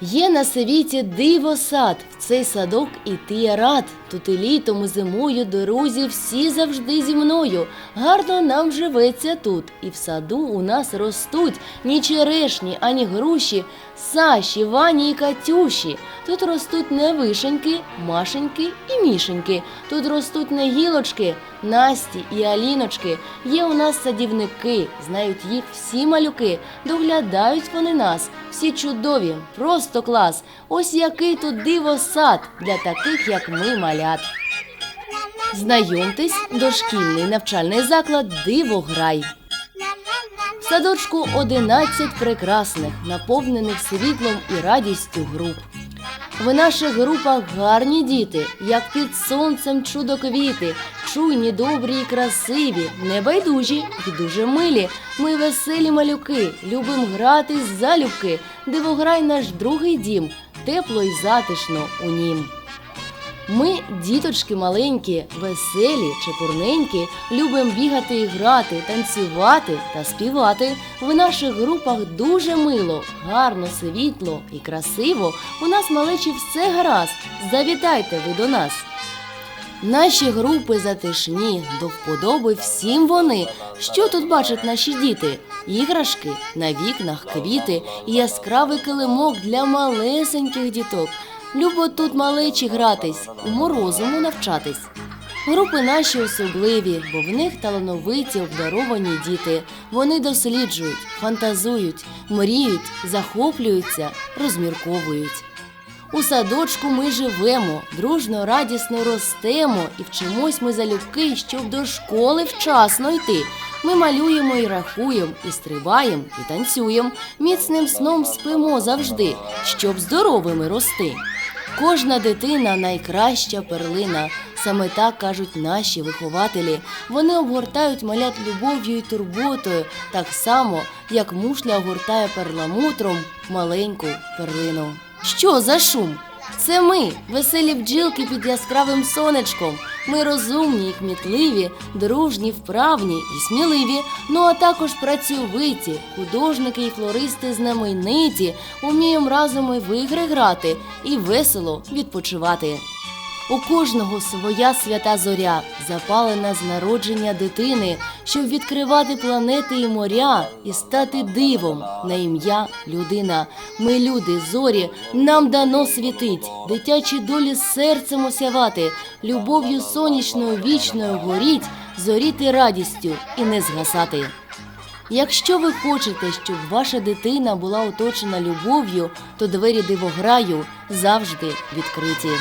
на світі диво сад, в цей садок іти я рад. Тут і літом, і зимою, друзі, всі завжди зі мною. Гарно нам живеться тут, і в саду у нас ростуть ні черешні, ані груші, Саші, Вані і Катюші. Тут ростуть не вишеньки, машеньки і мішеньки. Тут ростуть не гілочки, Насті і Аліночки. Є у нас садівники, знають їх всі малюки. Доглядають вони нас, всі чудові, просто клас. Ось який тут диво сад для таких, як ми, малят. Знайомтесь, дошкільний навчальний заклад Дивограй. В садочку 11 прекрасних, наповнених світлом і радістю груп. В наших групах гарні діти, як під сонцем чудо-квіти, чуйні, добрі і красиві, небайдужі і дуже милі. Ми веселі малюки, любим грати залюбки. Дивограй наш другий дім, тепло й затишно у нім. Ми, діточки маленькі, веселі, чепурненькі, любимо бігати і грати, танцювати та співати. В наших групах дуже мило, гарно, світло і красиво. У нас малечі все гаразд. Завітайте ви до нас. Наші групи затишні, до вподоби всім вони. Що тут бачать наші діти? Іграшки, на вікнах квіти яскравий килимок для малесеньких діток. Любо тут малечі гратись, уму розуму навчатись. Групи наші особливі, бо в них талановиті обдаровані діти. Вони досліджують, фантазують, мріють, захоплюються, розмірковують. У садочку ми живемо, дружно, радісно ростемо і вчимось ми залюбки, щоб до школи вчасно йти. Ми малюємо і рахуємо, і стрибаємо, і танцюємо, міцним сном спимо завжди, щоб здоровими рости. Кожна дитина найкраща перлина. Саме так кажуть наші вихователі. Вони обгортають малят любов'ю і турботою, так само, як мушля огортає перламутром маленьку перлину. Що за шум? Це ми, веселі бджілки під яскравим сонечком. Ми розумні і кмітливі, дружні, вправні і сміливі, ну а також працьовиті, художники і флористи знамениті, уміємо разом і в ігри грати і весело відпочивати. У кожного своя свята зоря, запалена з народження дитини, щоб відкривати планети і моря і стати дивом на ім'я людина. Ми люди, зорі, нам дано світить, дитячі долі серцем осявати, любов'ю сонячною вічною горіть, зоріти радістю і не згасати. Якщо ви хочете, щоб ваша дитина була оточена любов'ю, то двері дивограю завжди відкриті.